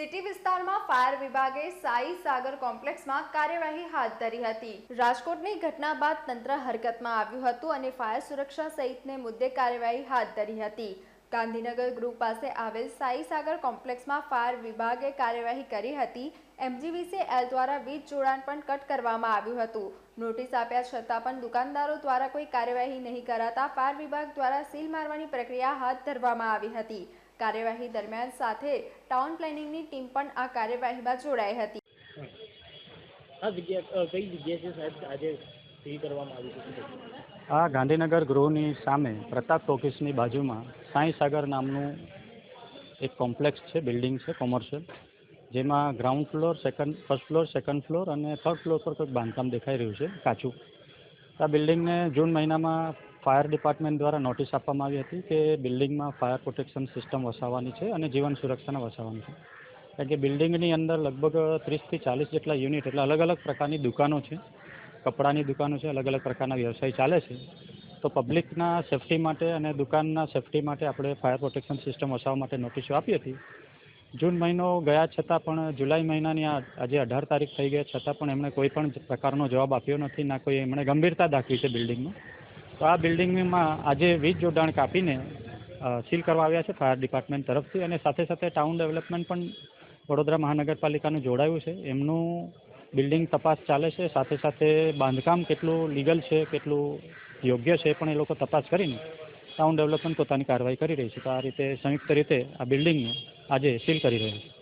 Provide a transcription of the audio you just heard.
City વિસ્તારમાં fire વિભાગે સાઈ સાગર કોમ્પ્લેક્સમાં કાર્યવાહી હાથ ધરી હતી. રાજકોટની ઘટના બાદ તંત્ર હરકતમાં આવ્યું હતું અને ફાયર સુરક્ષા સહિતને મુદ્દે કાર્યવાહી હાથ ધરી હતી. ગાંધીનગર ગૃહ પાસે આવેલ સાઈ સાગર કોમ્પ્લેક્સમાં ફાયર વિભાગે કાર્યવાહી કરી હતી. એમજીવીસી એલ દ્વારા વીજ જોડાણ પણ કટ કરવામાં આવ્યું હતું. નોટિસ આપ્યા છતાં પણ દુકાનદારો દ્વારા કોઈ કાર્યવાહી નહીં કરાતા ફાયર વિભાગ દ્વારા સીલ મારવાની પ્રક્રિયા હાથ ધરવામાં આવી હતી. કાર્યવાહી દરમિયાન સાથે ટાઉન પ્લાનિંગની ટીમ પણ આ કાર્યવાહીમાં જોડાઈ હતી. આ જગ્યા કઈ જગ્યા છે સાહેબ આજે સીલ કરવામાં આવી છે? આ ગાંધીનગર ગૃહની સામે પ્રતાપ ઓફિસની બાજુમાં સાંઈ સાગર નામનું એક કોમ્પ્લેક્સ છે બિલ્ડિંગ છે કોમર્શિયલ. જેમાં ground floor second first floor second floor અને થર્ડ ફ્લોર પર કંઈક બાંધકામ દેખાઈ રહ્યું છે કાચું. આ બિલ્ડિંગને જૂન મહિનામાં ફાયર ડિપાર્ટમેન્ટ દ્વારા નોટિસ આપવામાં આવી હતી કે બિલ્ડિંગમાં ફાયર પ્રોટેક્શન સિસ્ટમ વસાવવાની છે અને જીવન સુરક્ષાને વસાવવાની છે. કારણ કે બિલ્ડિંગની અંદર લગભગ ત્રીસથી ચાલીસ જેટલા યુનિટ એટલે અલગ અલગ પ્રકારની દુકાનો છે. કપડાની દુકાનો છે, અલગ અલગ પ્રકારના વ્યવસાય ચાલે છે. તો પબ્લિકના સેફટી માટે અને દુકાનના સેફટી માટે આપણે ફાયર પ્રોટેક્શન સિસ્ટમ વસાવવા માટે નોટિસો આપી હતી. જૂન મહિનો ગયા છતાં પણ જુલાઈ મહિનાની આજે અઢાર તારીખ થઈ ગયા છતાં પણ એમણે કોઈ પણ પ્રકારનો જવાબ આપ્યો નથી, ના કોઈ એમણે ગંભીરતા દાખવી છે બિલ્ડિંગમાં. તો આ બિલ્ડિંગમાં આજે વીજ જોડાણ કાપીને સીલ કરવા આવ્યા છે ફાયર ડિપાર્ટમેન્ટ તરફથી અને સાથે સાથે ટાઉન ડેવલપમેન્ટ પણ વડોદરા મહાનગરપાલિકાનું જોડાયું છે. એમનું બિલ્ડિંગ તપાસ ચાલે છે. સાથે સાથે બાંધકામ કેટલું લીગલ છે, કેટલું યોગ્ય છે પણ એ લોકો તપાસ કરીને ટાઉન ડેવલપમેન્ટ પોતાની કાર્યવાહી કરી રહી છે. તો આ રીતે, સંયુક્ત રીતે આ બિલ્ડિંગને આજે સીલ કરી રહ્યું છે.